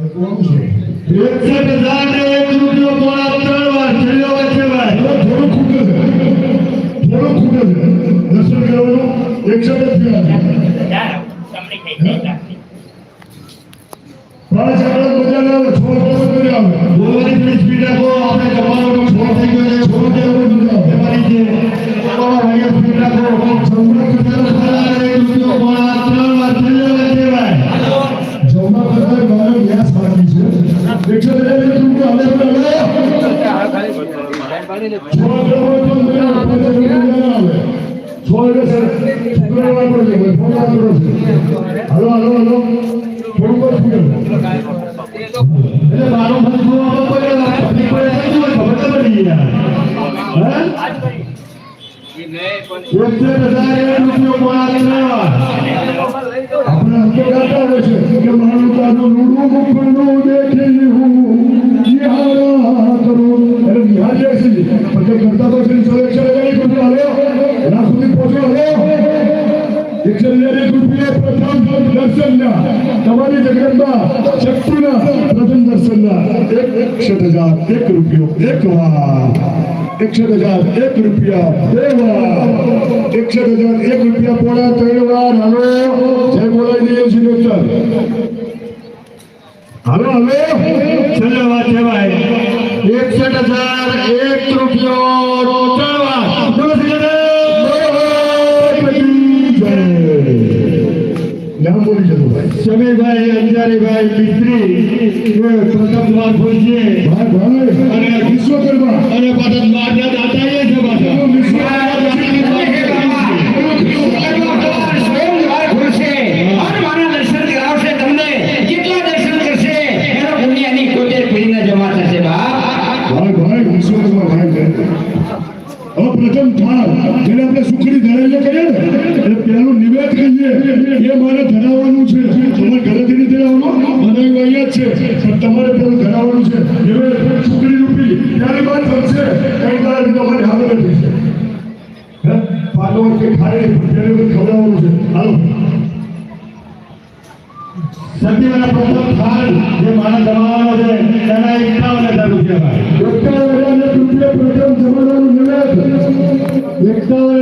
એકસઠ હજાર ને એક રૂપિયો પોણા ત્રણ વાર છેલ્લો વચ્ચે ભાઈ થોડું છે છે પાંચ આંકડા મજા આવે છ આંકડા કર્યા બોલવાની સ્પીડ રાખો ભાઈ ફોન વાપરો છે હાલો હાલો હાલો એટલે મારો ગયું ખબર પડી વાર આપણે અંતે ગાતા છે. કે જગતમાં શક્તિના પ્રથમ દર્શનના એક એકસઠ હજાર એક રૂપિયો એક વાર પોણા ત્રણ સમીરભાઈ અંજારીભાઈ મિસ્ત્રી પ્રથમ વાર પહોંચીએ અને વિશ્વકર્મા. અને પાછળ માતા દાતાએ છે પાછા પ્રથમ થાળ જેને આપણે સુખડી ધરાવીએ કર્યા ને એ મારે ધરાવવાનું છે તમારે ઘરેથી નહીં ધરાવવાનું અહીંયા જ છે. પણ તમારે પેલું ધરાવવાનું છે. સુખડી રૂપી ત્યારે વાત થશે. કઈ તારે તમારી હાલત નથી પાલો કે ખાય પહેલું ખવડાવવાનું છે. હાલો. સતીવાળા પ્રથમ થાળ જે મારા જમાવાનો છે તેના એકાવન હજાર રૂપિયા એકાવન હજાર રૂપિયા પ્રથમ જમાનાનું નિવેદ એકાવન હજાર રૂપિયા ભાઈ